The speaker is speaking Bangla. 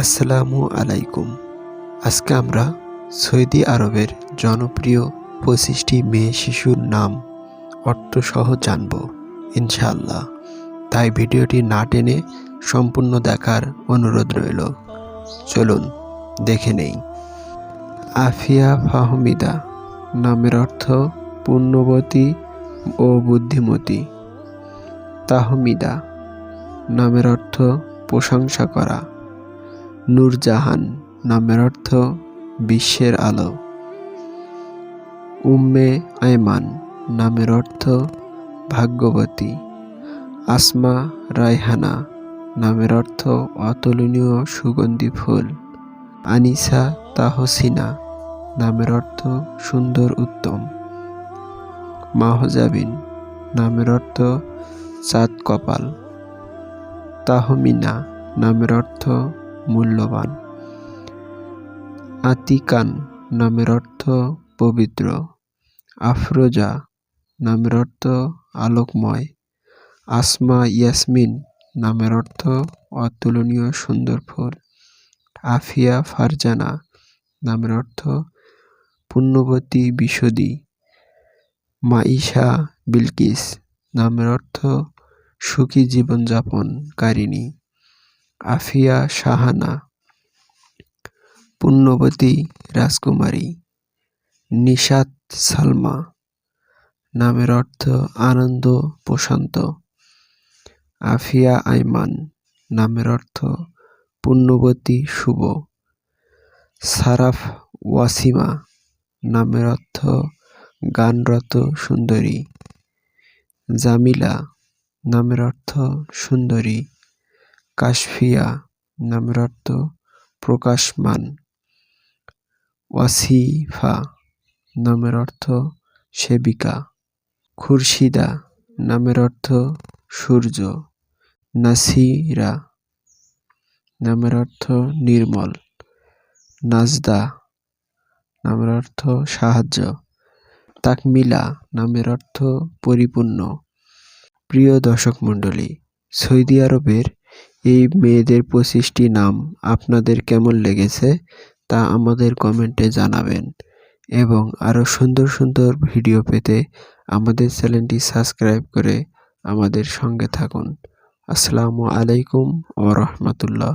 আসসালামু আলাইকুম। আজকে আমরা সৌদি আরবের জনপ্রিয় পঁচিশটি মেয়ে শিশুর নাম অর্থসহ জানব, ইনশাআল্লাহ। তাই ভিডিওটি না টেনে সম্পূর্ণ দেখার অনুরোধ রইল। চলুন, দেখে নেই। আফিয়া ফাহমিদা নামের অর্থ পুণ্যবতী ও বুদ্ধিমতী। তাহমিদা নামের অর্থ প্রশংসা করা। নূরজাহান নামের অর্থ বিশ্বের আলো। উম্মে আয়মান নামের অর্থ ভাগ্যবতী। আসমা রায়হানা নামের অর্থ অতুলনীয় সুগন্ধি ফুল। আনিসা তাহসিনা নামের অর্থ সুন্দর উত্তম। মাহজাবিন নামের অর্থ চাঁদ কপাল। তাহমিনা নামের অর্থ মূল্যবান। আতিকান নামের অর্থ পবিত্র। আফরোজা নামের অর্থ আলোকময়। আসমা ইয়াসমিন নামের অর্থ অতুলনীয় সুন্দর ফুল। আফিয়া ফারজানা নামের অর্থ পুণ্যবতী বিশদী। মাইশা বিলকিস নামের অর্থ সুখী জীবনযাপনকারিণী। আফিয়া সাহানা পুণ্যবতী রাজকুমারী নিশাত সালমা। নামের অর্থ আনন্দ প্রশান্ত। আফিয়া আইমান, নামের অর্থ পুণ্যবতী শুভ। সারাফ ওয়াসিমা, নামের অর্থ গানরত সুন্দরী। জামিলা, নামের অর্থ সুন্দরী। কাশফিয়া নামের অর্থ প্রকাশমান। ওয়াসিফা নামের অর্থ সেবিকা। খুরশিদা নামের অর্থ সূর্য। নাসিরা নামের অর্থ নির্মল। নাজদা নামের অর্থ সাহায্য। তাকমিলা নামের অর্থ পরিপূর্ণ। প্রিয় দর্শক মণ্ডলী সৌদি আরবের এই মেয়েদের পঁচিশটি নাম আপনাদের কেমন লেগেছে তা আমাদের কমেন্টে জানাবেন। এবং আরও সুন্দর সুন্দর ভিডিও পেতে আমাদের চ্যানেলটি সাবস্ক্রাইব করে আমাদের সঙ্গে থাকুন। আসসালামু আলাইকুম ও রহমতুল্লাহ।